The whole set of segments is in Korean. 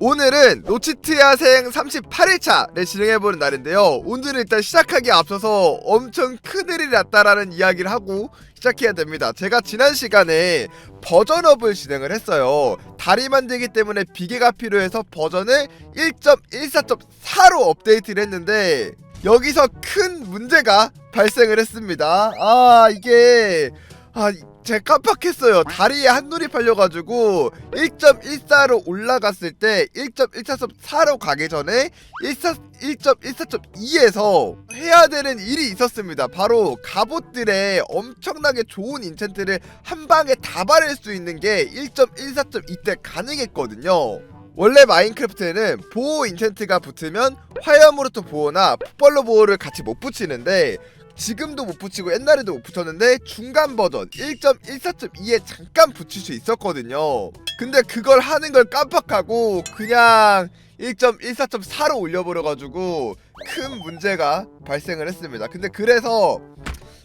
오늘은 노치트 야생 38일차를 진행해보는 날인데요. 오늘은 일단 시작하기에 앞서서 엄청 큰일이 났다라는 이야기를 하고 시작해야 됩니다. 제가 지난 시간에 버전업을 진행을 했어요. 다리 만들기 때문에 비계가 필요해서 버전을 1.14.4로 업데이트를 했는데 여기서 큰 문제가 발생을 했습니다. 아 이게 아 제가 깜빡했어요. 다리에 한눈이 팔려가지고 1.14로 올라갔을 때 1.14.4로 가기 전에 1.14.2에서 해야 되는 일이 있었습니다. 바로 갑옷들의 엄청나게 좋은 인챈트를 한 방에 다 바를 수 있는 게 1.14.2 때 가능했거든요. 원래 마인크래프트에는 보호 인챈트가 붙으면 화염으로부터 보호나 풋벌로 보호를 같이 못 붙이는데 지금도 못 붙이고 옛날에도 못 붙였는데 중간 버전 1.14.2에 잠깐 붙일 수 있었거든요. 근데 그걸 하는 걸 깜빡하고 그냥 1.14.4로 올려버려가지고 큰 문제가 발생을 했습니다. 근데 그래서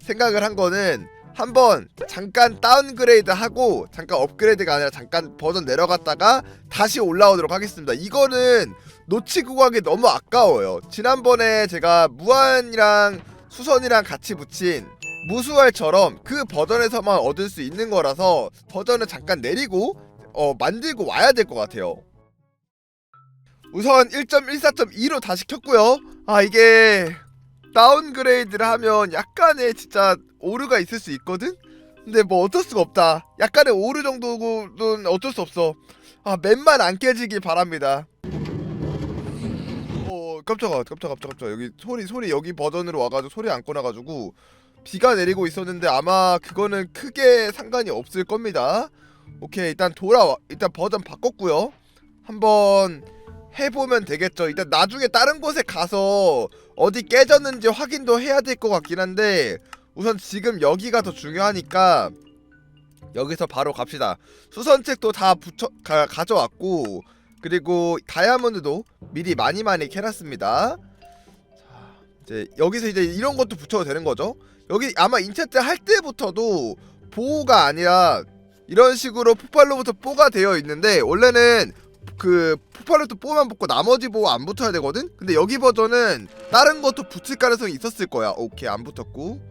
생각을 한 거는 한번 잠깐 다운그레이드 하고 잠깐 업그레이드가 아니라 잠깐 버전 내려갔다가 다시 올라오도록 하겠습니다. 이거는 놓치고 가기 너무 아까워요. 지난번에 제가 무한이랑 수선이랑 같이 붙인 무수활처럼 그 버전에서만 얻을 수 있는 거라서 버전을 잠깐 내리고 어 만들고 와야 될 것 같아요. 우선 1.14.2로 다시 켰고요. 아 이게 다운그레이드를 하면 약간의 진짜 오류가 있을 수 있거든. 근데 뭐 어쩔 수가 없다. 약간의 오류 정도는 어쩔 수 없어. 아 맵만 안 깨지길 바랍니다. 어 깜짝아 깜짝 깜짝 깜짝 여기 소리 소리 여기 버전으로 와가지고 소리 안 꺼나가지고 비가 내리고 있었는데 아마 그거는 크게 상관이 없을 겁니다. 오케이 일단 돌아와 일단 버전 바꿨고요. 한번 해보면 되겠죠. 일단 나중에 다른 곳에 가서 어디 깨졌는지 확인도 해야 될 것 같긴 한데 우선 지금 여기가 더 중요하니까 여기서 바로 갑시다. 수선책도 다 붙여 가, 가져왔고 그리고 다이아몬드도 미리 많이 많이 캐놨습니다. 자, 이제 여기서 이제 이런 것도 붙여도 되는 거죠. 여기 아마 인챈트 할 때부터도 보호가 아니라 이런 식으로 폭발로부터 뽀가 되어 있는데 원래는 그 폭발로부터 뽀만 붙고 나머지 보호 안 붙어야 되거든. 근데 여기 버전은 다른 것도 붙을 가능성이 있었을 거야. 오케이 안 붙었고.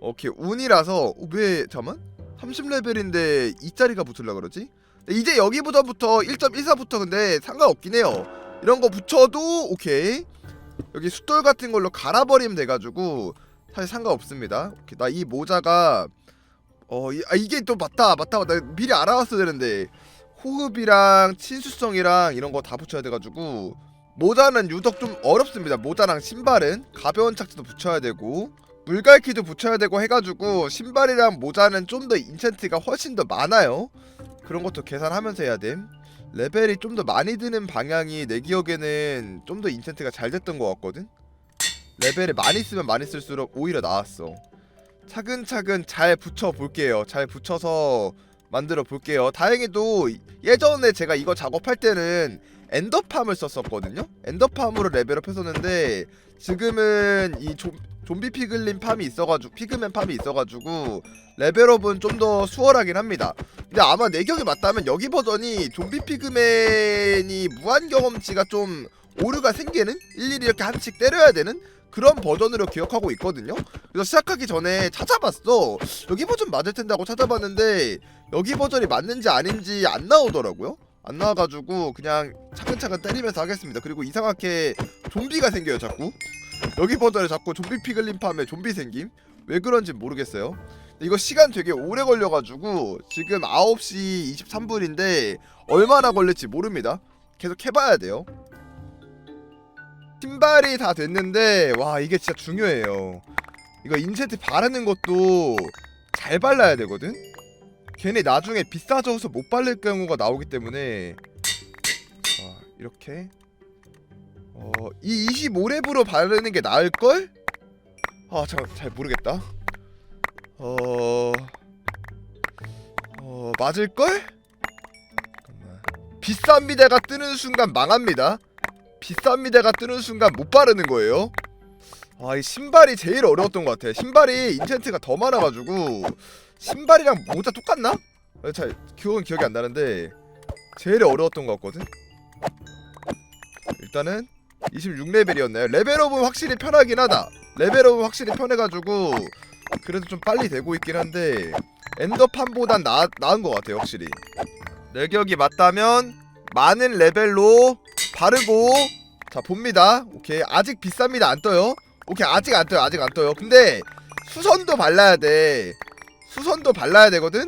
오케이 운이라서 어, 왜 잠만 30레벨인데 2짜리가 붙을라 그러지? 이제 여기 버전부터 1.14부터 근데 상관없긴 해요. 이런 거 붙여도 오케이. 여기 숫돌 같은 걸로 갈아버리면 돼가지고 사실 상관없습니다. 오케이 나 이 모자가 어 이, 아, 이게 또 맞다 맞다 맞다 미리 알아왔어야 되는데 호흡이랑 친수성이랑 이런 거 다 붙여야 돼가지고 모자는 유독 좀 어렵습니다. 모자랑 신발은 가벼운 착지도 붙여야 되고 물갈퀴도 붙여야 되고 해가지고 신발이랑 모자는 좀 더 인챈트가 훨씬 더 많아요. 그런 것도 계산하면서 해야 됨. 레벨이 좀 더 많이 드는 방향이 내 기억에는 좀 더 인챈트가 잘 됐던 것 같거든. 레벨을 많이 쓰면 많이 쓸수록 오히려 나았어. 차근차근 잘 붙여 볼게요. 잘 붙여서 만들어 볼게요. 다행히도 예전에 제가 이거 작업할 때는 엔더팜을 썼었거든요. 엔더팜으로 레벨업 했었는데 지금은 이 좀, 좀비 피글린 팜이 있어가지고 피그맨 팜이 있어가지고 레벨업은 좀 더 수월하긴 합니다. 근데 아마 내 기억이 맞다면 여기 버전이 좀비 피그맨이 무한 경험치가 좀 오류가 생기는 일일이 이렇게 한씩 때려야 되는 그런 버전으로 기억하고 있거든요. 그래서 시작하기 전에 찾아봤어. 여기 버전 맞을 텐데 하고 찾아봤는데 여기 버전이 맞는지 아닌지 안 나오더라고요. 안 나와가지고 그냥 차근차근 때리면서 하겠습니다. 그리고 이상하게 좀비가 생겨요 자꾸. 여기 버전에 자꾸 좀비 피글린 팜에 좀비 생김. 왜 그런지 모르겠어요. 이거 시간 되게 오래 걸려가지고 지금 9시 23분인데 얼마나 걸릴지 모릅니다. 계속 해봐야 돼요. 신발이 다 됐는데 와 이게 진짜 중요해요. 이거 인챈트 바르는 것도 잘 발라야 되거든. 걔네 나중에 비싸져서 못 바를 경우가 나오기 때문에 자 이렇게 어 이 25랩으로 바르는 게 나을 걸? 아잠잘 모르겠다. 어... 어... 맞을걸? 비싼 미대가 뜨는 순간 망합니다 비싼 미대가 뜨는 순간 못 바르는 거예요 아 이 신발이 제일 어려웠던 것 같아 신발이 인챈트가 더 많아가지고 신발이랑 모자 똑같나? 어, 잘 그건 기억이 안 나는데 제일 어려웠던 것 같거든 일단은 26레벨이었나요? 레벨업은 확실히 편하긴 하다. 레벨업은 확실히 편해가지고 그래도 좀 빨리 되고 있긴 한데 엔더판보단 나, 나은 것 같아요 확실히. 내 기억이 맞다면 많은 레벨로 바르고 자 봅니다. 오케이. 아직 비쌉니다. 안 떠요? 오케이. 아직 안 떠요. 아직 안 떠요. 근데 수선도 발라야 돼. 수선도 발라야 되거든?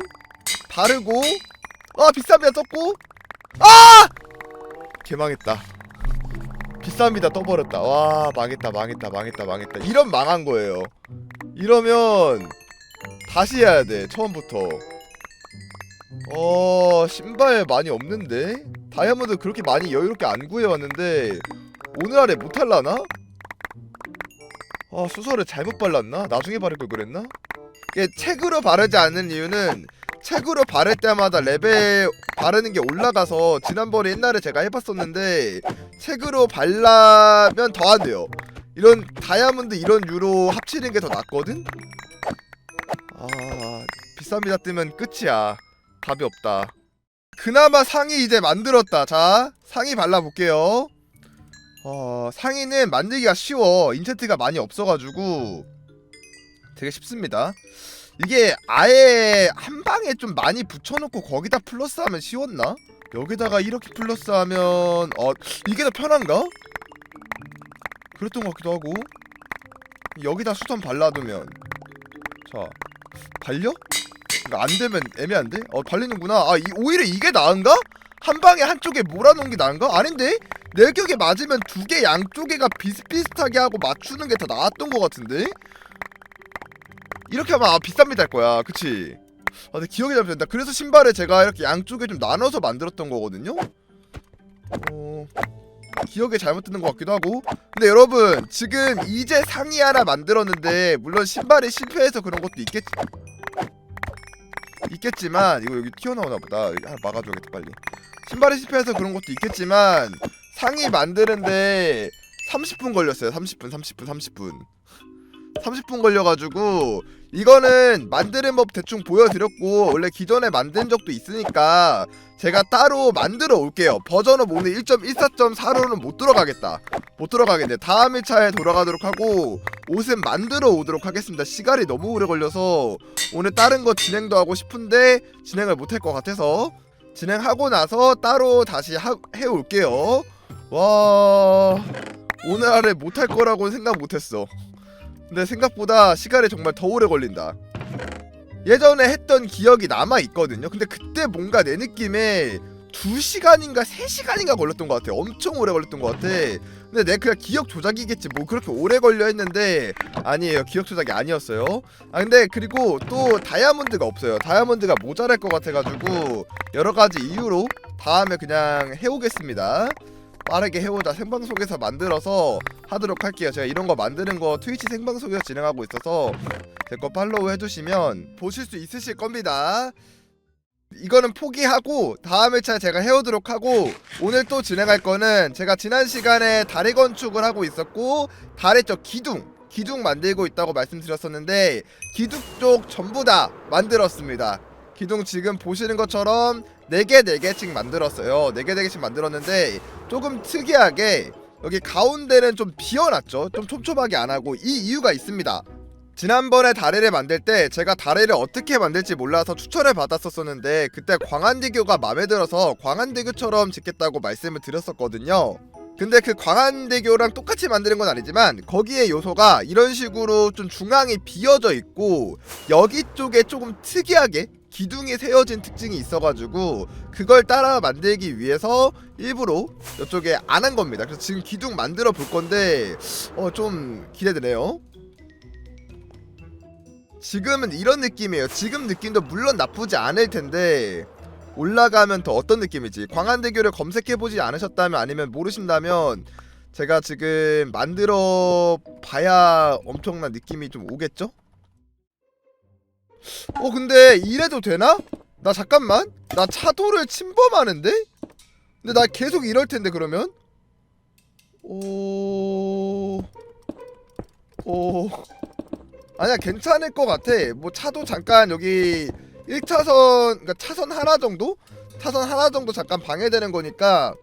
바르고 아 비쌉니다. 떴고 아! 개망했다 비쌉니다 떠버렸다 와 망했다 망했다 망했다 망했다 이런 망한 거예요 이러면 다시 해야 돼 처음부터 어 신발 많이 없는데 다이아몬드 그렇게 많이 여유롭게 안 구해왔는데 오늘 안에 못할라나? 아 수서를 잘못 발랐나? 나중에 바를 걸 그랬나? 이게 책으로 바르지 않는 이유는 책으로 바를 때마다 레벨 바르는 게 올라가서 지난번에 옛날에 제가 해봤었는데 책으로 발라면 더 안 돼요. 이런 다이아몬드 이런 유로 합치는 게 더 낫거든? 아 비쌉니다 뜨면 끝이야. 답이 없다. 그나마 상의 이제 만들었다. 자 상의 발라볼게요. 어 상의는 만들기가 쉬워. 인챈트가 많이 없어가지고 되게 쉽습니다. 이게 아예 한 방에 좀 많이 붙여놓고 거기다 플러스하면 쉬웠나? 여기다가 이렇게 플러스 하면 어 이게 더 편한가? 그랬던 것 같기도 하고 여기다 수선 발라두면 자 발려? 이거 안 되면 애매한데? 어 발리는구나 아 이, 오히려 이게 나은가? 한 방에 한쪽에 몰아놓은 게 나은가? 아닌데? 내 격에 맞으면 두 개 양쪽에가 비슷비슷하게 하고 맞추는 게 더 나았던 것 같은데? 이렇게 하면 아 비쌉니다 할 거야 그치? 아 근데 기억이 잘안 난다 그래서 신발을 제가 이렇게 양쪽에 좀 나눠서 만들었던 거거든요? 어... 기억에 잘못 듣는 것 같기도 하고. 근데 여러분 지금 이제 상의 하나 만들었는데 물론 신발이 실패해서 그런 것도 있겠 있겠지만 이거 여기 튀어나오나 보다. 하나 막아줘야겠다 빨리. 신발이 실패해서 그런 것도 있겠지만 상의 만드는데 30분 걸렸어요. 30분 30분 30분. 30분 걸려가지고 이거는 만드는 법 대충 보여드렸고 원래 기존에 만든 적도 있으니까 제가 따로 만들어 올게요. 버전업 오늘 1.14.4로는 못 들어가겠다. 못 들어가겠네 다음 1차에 돌아가도록 하고 옷은 만들어 오도록 하겠습니다. 시간이 너무 오래 걸려서 오늘 다른 거 진행도 하고 싶은데 진행을 못 할 것 같아서 진행하고 나서 따로 다시 하, 해올게요. 와 오늘 안에 못할 거라고 생각 못했어 근데 생각보다 시간이 정말 더 오래 걸린다. 예전에 했던 기억이 남아 있거든요. 근데 그때 뭔가 내 느낌에 2시간인가 3시간인가 걸렸던 것 같아. 엄청 오래 걸렸던 것 같아. 근데 내 그냥 기억 조작이겠지. 뭐 그렇게 오래 걸려 했는데 아니에요. 기억 조작이 아니었어요. 아 근데 그리고 또 다이아몬드가 없어요. 다이아몬드가 모자랄 것 같아가지고 여러 가지 이유로 다음에 그냥 해오겠습니다. 빠르게 해오자 생방송에서 만들어서 하도록 할게요. 제가 이런 거 만드는 거 트위치 생방송에서 진행하고 있어서 제 거 팔로우 해주시면 보실 수 있으실 겁니다. 이거는 포기하고 다음 회차 제가 해오도록 하고 오늘 또 진행할 거는 제가 지난 시간에 다리 건축을 하고 있었고 다리 쪽 기둥 기둥 만들고 있다고 말씀드렸었는데 기둥 쪽 전부 다 만들었습니다. 기둥 지금 보시는 것처럼 4개 4개씩 만들었어요. 4개 4개씩 만들었는데 조금 특이하게 여기 가운데는 좀 비워놨죠. 좀 촘촘하게 안 하고 이 이유가 있습니다. 지난번에 다리를 만들 때 제가 다리를 어떻게 만들지 몰라서 추천을 받았었었는데 그때 광안대교가 마음에 들어서 광안대교처럼 짓겠다고 말씀을 드렸었거든요. 근데 그 광안대교랑 똑같이 만드는 건 아니지만 거기에 요소가 이런 식으로 좀 중앙이 비어져 있고 여기 쪽에 조금 특이하게 기둥이 세워진 특징이 있어가지고 그걸 따라 만들기 위해서 일부러 이쪽에 안 한 겁니다. 그래서 지금 기둥 만들어 볼 건데 어 좀 기대되네요. 지금은 이런 느낌이에요. 지금 느낌도 물론 나쁘지 않을 텐데 올라가면 더 어떤 느낌이지? 광안대교를 검색해 보지 않으셨다면 아니면 모르신다면 제가 지금 만들어 봐야 엄청난 느낌이 좀 오겠죠? 어 근데 이래도 되나? 나 잠깐만 나 차도를 침범하는데? 근데 나 계속 이럴 텐데 그러면? 오... 오... 아니야 괜찮을 것 같아 뭐 차도 잠깐 여기 1차선 그러니까 차선 하나 정도? 타선 하나 정도 잠깐 방해되는 거니까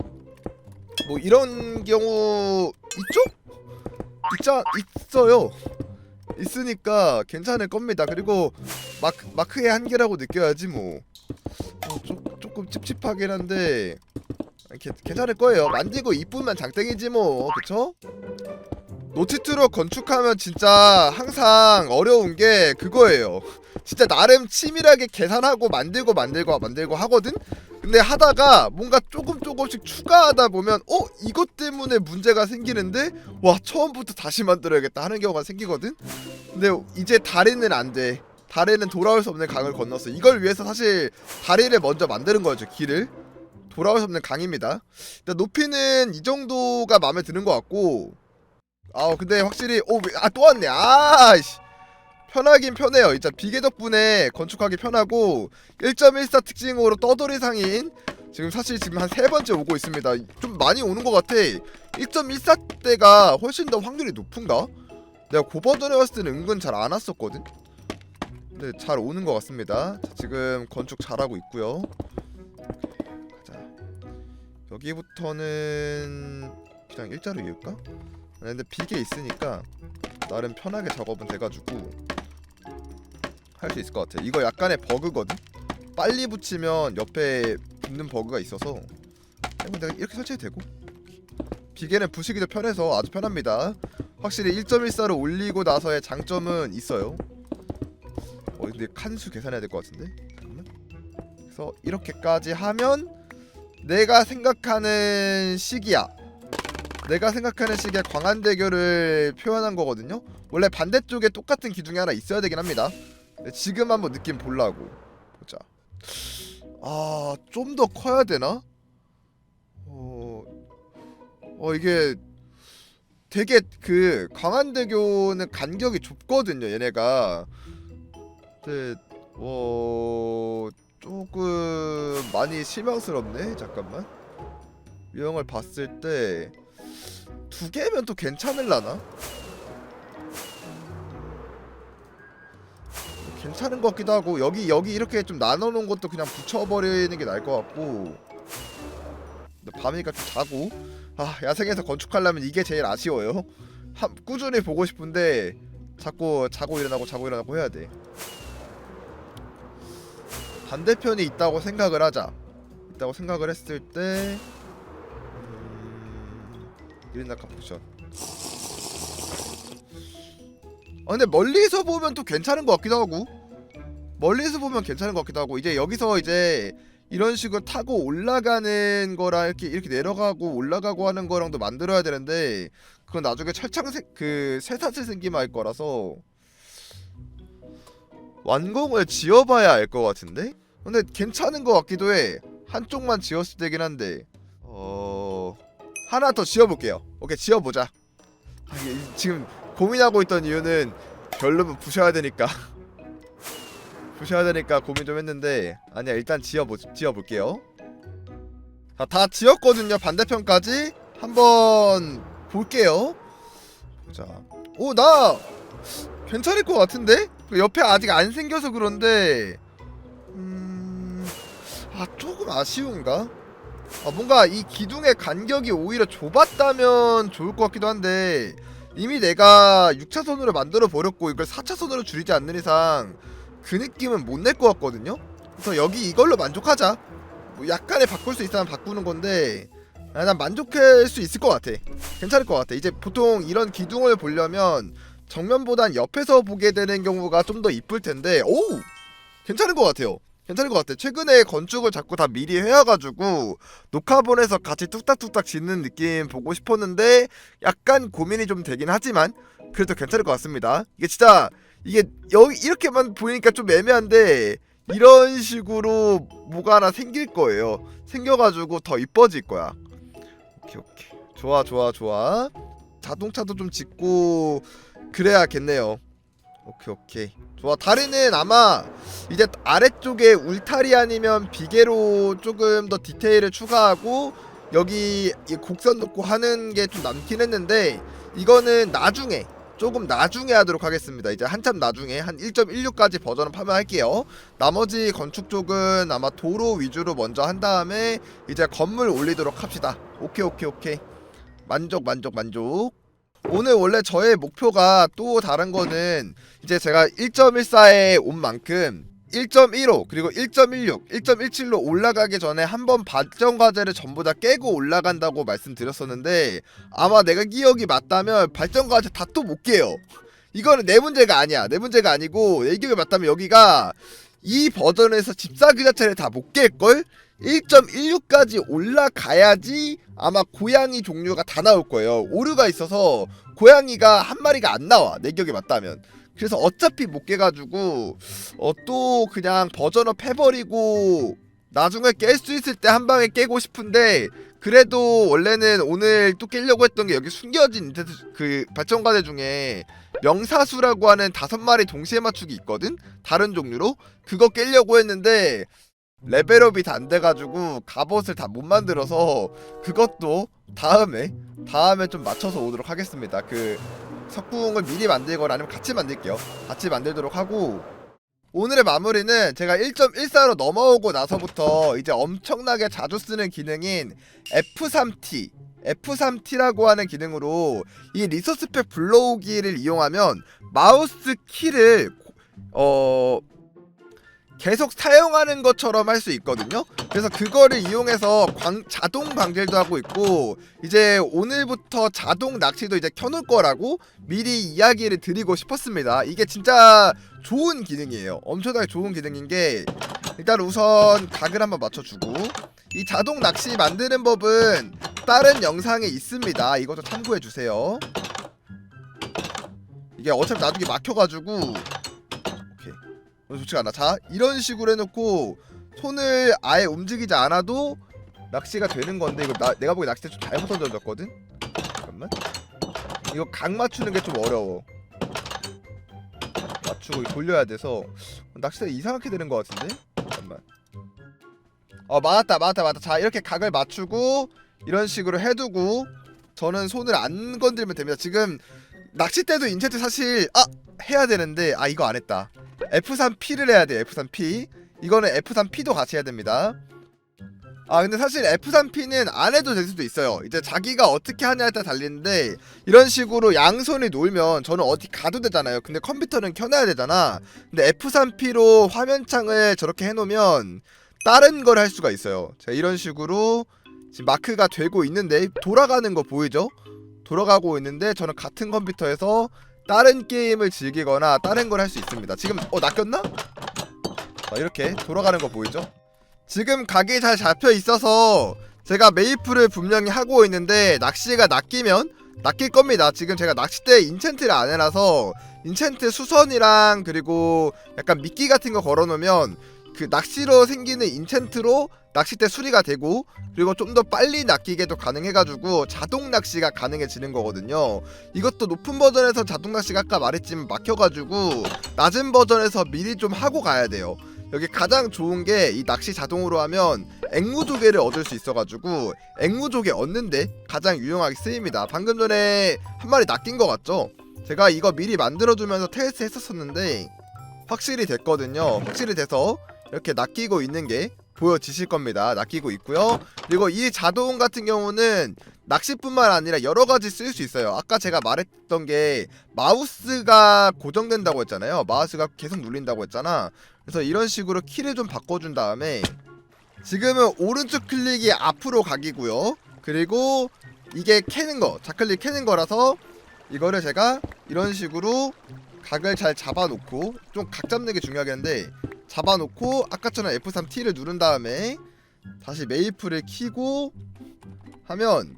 뭐 이런 경우 있죠? 있자 있어요. 있으니까 괜찮을 겁니다. 그리고 마크, 마크의 한계라고 느껴야지 뭐. 어, 조, 조금 찝찝하긴 한데 아, 개, 괜찮을 거예요. 만들고 이쁘면 장땡이지 뭐, 그쵸? 노티트로 건축하면 진짜 항상 어려운 게 그거예요. 진짜 나름 치밀하게 계산하고 만들고 만들고 만들고 하거든. 근데 하다가 뭔가 조금 조금씩 추가하다 보면 어 이것 때문에 문제가 생기는데 와 처음부터 다시 만들어야겠다 하는 경우가 생기거든. 근데 이제 다리는 안 돼. 다리는 돌아올 수 없는 강을 건넜어. 이걸 위해서 사실 다리를 먼저 만드는 거죠. 길을 돌아올 수 없는 강입니다. 일단 높이는 이 정도가 마음에 드는 것 같고. 아 근데 확실히 오아또 왔네. 아씨. 편하긴 편해요. 진짜 비계 덕분에 건축하기 편하고 1.14 특징으로 떠돌이 상인 지금 사실 지금 한 세 번째 오고 있습니다. 좀 많이 오는 것 같아. 1.14 때가 훨씬 더 확률이 높은가? 내가 고버전에 왔을 때는 은근 잘 안 왔었거든. 근데 잘 오는 것 같습니다. 자, 지금 건축 잘하고 있고요. 가자. 여기부터는 그냥 일자로 이을까? 근데 비계 있으니까 나름 편하게 작업은 돼가지고 할 수 있을 것 같아. 이거 약간의 버그거든. 빨리 붙이면 옆에 붙는 버그가 있어서 그냥 내가 이렇게 설치해도 되고 비계는 부시기도 편해서 아주 편합니다. 확실히 1.14로 올리고 나서의 장점은 있어요. 어 근데 칸수 계산해야 될 것 같은데. 잠깐만. 그래서 이렇게까지 하면 내가 생각하는 시기야. 내가 생각하는 시기에 광안대교를 표현한 거거든요. 원래 반대쪽에 똑같은 기둥이 하나 있어야 되긴 합니다. 근데 지금 한번 느낌 보려고 보자. 아, 좀 더 커야 되나? 어, 어 이게 되게 그 광안대교는 간격이 좁거든요. 얘네가. 근데 어 조금 많이 실망스럽네. 잠깐만. 유형을 봤을 때 두 개면 또 괜찮을라나? 괜찮은 것 같기도 하고 여기 여기 이렇게 좀 나눠놓은 것도 그냥 붙여버리는 게 나을 것 같고. 밤이니까 좀 자고. 아 야생에서 건축하려면 이게 제일 아쉬워요. 한, 꾸준히 보고 싶은데 자꾸 자고 일어나고 자고 일어나고 해야 돼. 반대편이 있다고 생각을 하자. 있다고 생각을 했을 때 음... 이린나카 포션 아 근데 멀리서 보면 또 괜찮은 것 같기도 하고. 멀리서 보면 괜찮은 것 같기도 하고. 이제 여기서 이제 이런 식으로 타고 올라가는 거랑 이렇게 이렇게 내려가고 올라가고 하는 거랑도 만들어야 되는데 그건 나중에 철창 세, 그 쇠사슬 생기면 할 거라서 완공을 지어봐야 알 것 같은데? 근데 괜찮은 것 같기도 해. 한쪽만 지었을 때긴 한데. 어 하나 더 지어볼게요. 오케이 지어보자. 아, 지금 고민하고 있던 이유는 별로면 부셔야 되니까. 부셔야 되니까 고민 좀 했는데 아니야 일단 지어보 지어볼게요. 자 다 지었거든요. 반대편까지 한번 볼게요. 보자 오 나 괜찮을 것 같은데? 그 옆에 아직 안 생겨서 그런데 음 아 조금 아쉬운가? 아 뭔가 이 기둥의 간격이 오히려 좁았다면 좋을 것 같기도 한데 이미 내가 6차선으로 만들어 버렸고 이걸 4차선으로 줄이지 않는 이상 그 느낌은 못 낼 것 같거든요. 그래서 여기 이걸로 만족하자. 뭐 약간의 바꿀 수 있다면 바꾸는 건데 아, 난 만족할 수 있을 것 같아. 괜찮을 것 같아. 이제 보통 이런 기둥을 보려면 정면보단 옆에서 보게 되는 경우가 좀 더 이쁠 텐데 오 괜찮은 것 같아요. 괜찮은 것 같아. 최근에 건축을 자꾸 다 미리 해와가지고 녹화본에서 같이 뚝딱뚝딱 짓는 느낌 보고 싶었는데 약간 고민이 좀 되긴 하지만 그래도 괜찮을 것 같습니다. 이게 진짜 이게 여기 이렇게만 보이니까 좀 애매한데 이런 식으로 뭐가 하나 생길 거예요. 생겨가지고 더 이뻐질 거야. 오케이 오케이 좋아 좋아 좋아. 자동차도 좀 짓고 그래야겠네요. 오케이 오케이 좋아 다리는 아마 이제 아래쪽에 울타리 아니면 비계로 조금 더 디테일을 추가하고 여기 이 곡선 놓고 하는 게 좀 남긴 했는데 이거는 나중에 조금 나중에 하도록 하겠습니다. 이제 한참 나중에 한 1.16까지 버전을 파면할게요. 나머지 건축 쪽은 아마 도로 위주로 먼저 한 다음에 이제 건물 올리도록 합시다. 오케이 오케이 오케이. 만족 만족 만족. 오늘 원래 저의 목표가 또 다른 거는 이제 제가 1.14에 온 만큼 1.15 그리고 1.16, 1.17로 올라가기 전에 한번 발전 과제를 전부 다 깨고 올라간다고 말씀드렸었는데 아마 내가 기억이 맞다면 발전 과제 다 또 못 깨요. 이거는 내 문제가 아니야. 내 문제가 아니고 내 기억이 맞다면 여기가 이 버전에서 집사 그 자체를 다 못 깰걸? 1.16까지 올라가야지 아마 고양이 종류가 다 나올 거예요. 오류가 있어서 고양이가 한 마리가 안 나와. 내 기억이 맞다면. 그래서 어차피 못 깨가지고 어 또 그냥 버전업 해버리고 나중에 깰 수 있을 때 한 방에 깨고 싶은데 그래도 원래는 오늘 또 깨려고 했던 게 여기 숨겨진 그 발전 과제 중에 명사수라고 하는 다섯 마리 동시에 맞추기 있거든? 다른 종류로? 그거 깨려고 했는데 레벨업이 다 안 돼가지고 갑옷을 다 못 만들어서 그것도 다음에 다음에 좀 맞춰서 오도록 하겠습니다. 그 석궁을 미리 만들거나 아니면 같이 만들게요. 같이 만들도록 하고 오늘의 마무리는 제가 1.14로 넘어오고 나서부터 이제 엄청나게 자주 쓰는 기능인 F3T F3T라고 하는 기능으로 이 리소스팩 불러오기를 이용하면 마우스 키를 어 계속 사용하는 것처럼 할 수 있거든요. 그래서 그거를 이용해서 광, 자동 방질도 하고 있고 이제 오늘부터 자동 낚시도 이제 켜놓을 거라고 미리 이야기를 드리고 싶었습니다. 이게 진짜 좋은 기능이에요. 엄청나게 좋은 기능인 게 일단 우선 각을 한번 맞춰주고 이 자동 낚시 만드는 법은 다른 영상에 있습니다. 이것도 참고해 주세요. 이게 어차피 나중에 막혀가지고 좋지 않아. 자 이런 식으로 해놓고 손을 아예 움직이지 않아도 낚시가 되는 건데 이거 나, 내가 보기 낚싯대 좀 잘못 던져졌거든. 잠깐만. 이거 각 맞추는 게 좀 어려워. 맞추고 돌려야 돼서 낚싯대 이상하게 되는 것 같은데. 잠깐만. 어 맞았다 맞았다 맞았다. 자 이렇게 각을 맞추고 이런 식으로 해두고 저는 손을 안 건들면 됩니다. 지금 낚싯대도 인체트 사실 아 해야 되는데 아 이거 안 했다. F3P를 해야 돼. F3P. 이거는 F3P도 같이 해야 됩니다. 아 근데 사실 F3P는 안 해도 될 수도 있어요. 이제 자기가 어떻게 하냐에 따라 달리는데 이런 식으로 양손이 놀면 저는 어디 가도 되잖아요. 근데 컴퓨터는 켜놔야 되잖아. 근데 F3P로 화면창을 저렇게 해놓으면 다른 걸 할 수가 있어요. 자 이런 식으로 지금 마크가 되고 있는데 돌아가는 거 보이죠? 돌아가고 있는데 저는 같은 컴퓨터에서 다른 게임을 즐기거나 다른 걸 할 수 있습니다. 지금 어 낚였나? 자, 이렇게 돌아가는 거 보이죠? 지금 각이 잘 잡혀 있어서 제가 메이플을 분명히 하고 있는데 낚시가 낚이면 낚일 겁니다. 지금 제가 낚싯대에 인챈트를 안 해놔서 인챈트 수선이랑 그리고 약간 미끼 같은 거 걸어놓으면 그 낚시로 생기는 인챈트로 낚싯대 수리가 되고 그리고 좀 더 빨리 낚이게도 가능해가지고 자동 낚시가 가능해지는 거거든요. 이것도 높은 버전에서 자동 낚시가 아까 말했지만 막혀가지고 낮은 버전에서 미리 좀 하고 가야 돼요. 여기 가장 좋은 게 이 낚시 자동으로 하면 앵무조개를 얻을 수 있어가지고 앵무조개 얻는데 가장 유용하게 쓰입니다. 방금 전에 한 마리 낚인 거 같죠? 제가 이거 미리 만들어주면서 테스트 했었었는데 확실히 됐거든요. 확실히 돼서 이렇게 낚이고 있는 게 보여지실 겁니다. 낚이고 있고요. 그리고 이 자동 같은 경우는 낚시뿐만 아니라 여러 가지 쓸 수 있어요. 아까 제가 말했던 게 마우스가 고정된다고 했잖아요. 마우스가 계속 눌린다고 했잖아. 그래서 이런 식으로 키를 좀 바꿔준 다음에 지금은 오른쪽 클릭이 앞으로 가기고요. 그리고 이게 캐는 거, 좌클릭 캐는 거라서 이거를 제가 이런 식으로 각을 잘 잡아놓고 좀 각 잡는 게 중요하겠는데 잡아놓고 아까처럼 F3T를 누른 다음에 다시 메이플을 키고 하면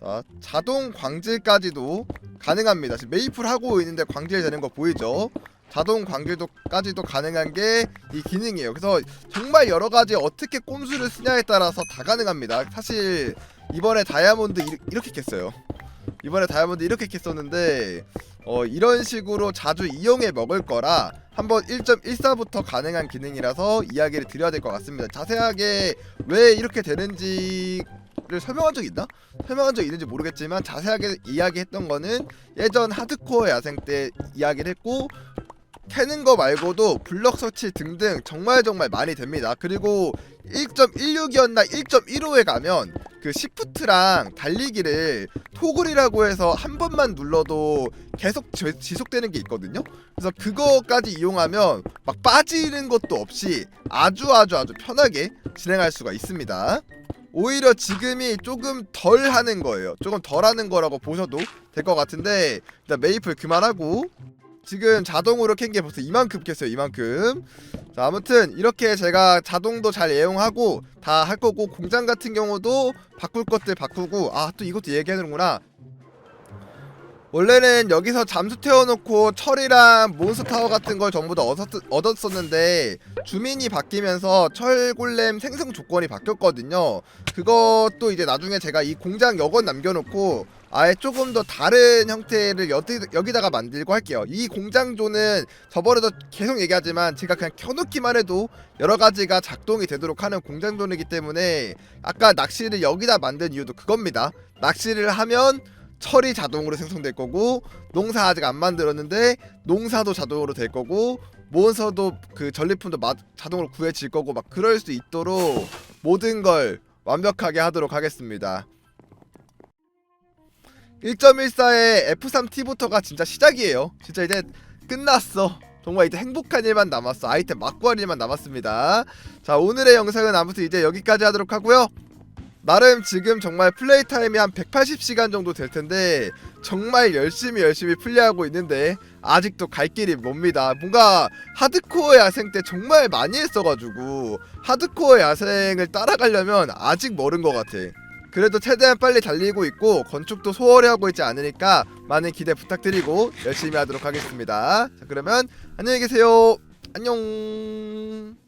자 자동 광질까지도 가능합니다. 지금 메이플 하고 있는데 광질 되는 거 보이죠? 자동 광질도까지도 가능한 게 이 기능이에요. 그래서 정말 여러 가지 어떻게 꼼수를 쓰냐에 따라서 다 가능합니다. 사실 이번에 다이아몬드 이- 이렇게 깼어요. 이번에 다이아몬드 이렇게 깼었는데 어 이런 식으로 자주 이용해 먹을 거라 한번 1.14부터 가능한 기능이라서 이야기를 드려야 될 것 같습니다. 자세하게 왜 이렇게 되는지 이거를 설명한 적 있나? 설명한 적 있는지 모르겠지만 자세하게 이야기했던 거는 예전 하드코어 야생 때 이야기를 했고 캐는 거 말고도 블럭 설치 등등 정말 정말 많이 됩니다. 그리고 1.16이었나 1.15에 가면 그 시프트랑 달리기를 토글이라고 해서 한 번만 눌러도 계속 지- 지속되는 게 있거든요. 그래서 그거까지 이용하면 막 빠지는 것도 없이 아주 아주 아주 편하게 진행할 수가 있습니다. 오히려 지금이 조금 덜 하는 거예요. 조금 덜 하는 거라고 보셔도 될 것 같은데 일단 메이플 그만하고 지금 자동으로 캔 게 벌써 이만큼 켰어요 이만큼. 자 아무튼 이렇게 제가 자동도 잘 애용하고 다 할 거고 공장 같은 경우도 바꿀 것들 바꾸고 아 또 이것도 얘기하는구나. 원래는 여기서 잠수 태워놓고 철이랑 몬스터타워 같은 걸 전부 다 얻었, 얻었었는데 주민이 바뀌면서 철골렘 생성 조건이 바뀌었거든요. 그것도 이제 나중에 제가 이 공장 여건 남겨놓고 아예 조금 더 다른 형태를 여기, 여기다가 만들고 할게요 이 공장조는 저번에도 계속 얘기하지만 제가 그냥 켜놓기만 해도 여러 가지가 작동이 되도록 하는 공장조이기 때문에 아까 낚시를 여기다 만든 이유도 그겁니다 낚시를 하면 철이 자동으로 생성될 거고 농사 아직 안 만들었는데 농사도 자동으로 될 거고 몬스터도 그 전리품도 마, 자동으로 구해질 거고 막 그럴 수 있도록 모든 걸 완벽하게 하도록 하겠습니다. 1.14의 F3T부터가 진짜 시작이에요. 진짜 이제 끝났어. 정말 이제 행복한 일만 남았어. 아이템 막 구할 일만 남았습니다. 자 오늘의 영상은 아무튼 이제 여기까지 하도록 하고요. 나름 지금 정말 플레이 타임이 한 180시간 정도 될 텐데 정말 열심히 열심히 플레이하고 있는데 아직도 갈 길이 멉니다. 뭔가 하드코어 야생 때 정말 많이 했어가지고 하드코어 야생을 따라가려면 아직 멀은 것 같아. 그래도 최대한 빨리 달리고 있고 건축도 소홀히 하고 있지 않으니까 많은 기대 부탁드리고 열심히 하도록 하겠습니다. 자 그러면 안녕히 계세요. 안녕.